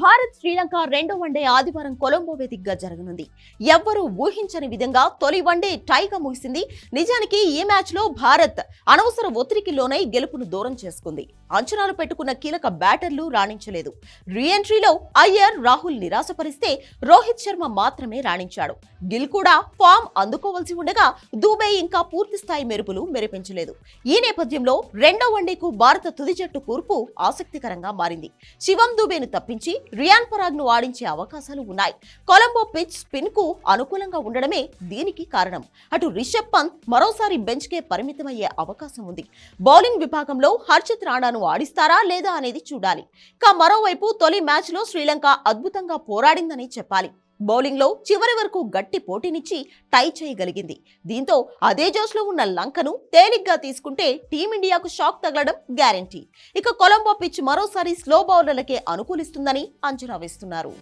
భారత్ శ్రీలంక రెండో వన్డే ఆదివారం కొలంబో వేదికగా జరగనుంది. ఎవ్వరూ ఊహించని విధంగా తొలి వన్డే టైగా ముగిసింది. నిజానికి ఈ మ్యాచ్లో భారత్ అనవసర ఒత్తిడికి లోనై గెలుపును దూరం చేసుకుంది. అంచనాలు పెట్టుకున్న కీలక బ్యాటర్లు రాణించలేదు. రీఎంట్రీలో అయ్యర్ రాహుల్ నిరాశపరిస్తే రోహిత్ శర్మ మాత్రమే రాణించాడు. గిల్ కూడా ఫామ్ అందుకోవాల్సి ఉండగా దూబే ఇంకా పూర్తి స్థాయి మెరుపులు మెరిపించలేదు. ఈ నేపథ్యంలో రెండో వన్డేకు భారత తుది జట్టు కూర్పు ఆసక్తికరంగా మారింది. శివం దూబేను తప్పించి రియాన్ పరాగ్ను ఆడించే అవకాశాలు ఉన్నాయి. కొలంబో పిచ్ స్పిన్కు అనుకూలంగా ఉండడమే దీనికి కారణం. అటు రిషబ్ పంత్ మరోసారి బెంచ్ కే పరిమితమయ్యే అవకాశం ఉంది. బౌలింగ్ విభాగంలో హర్షిత్ రాణాను ఆడిస్తారా లేదా అనేది చూడాలి. ఇక మరోవైపు తొలి మ్యాచ్లో శ్రీలంక అద్భుతంగా పోరాడిందని చెప్పాలి. బౌలింగ్లో చివరి వరకు గట్టి పోటీనిచ్చి టై చేయగలిగింది. దీంతో అదే జోష్లో ఉన్న లంకను తేలిగ్గా తీసుకుంటే టీమిండియాకు షాక్ తగలడం గ్యారంటీ. ఇక కొలంబో పిచ్ మరోసారి స్లో బౌలర్లకే అనుకూలిస్తుందని అంచనా వేస్తున్నారు.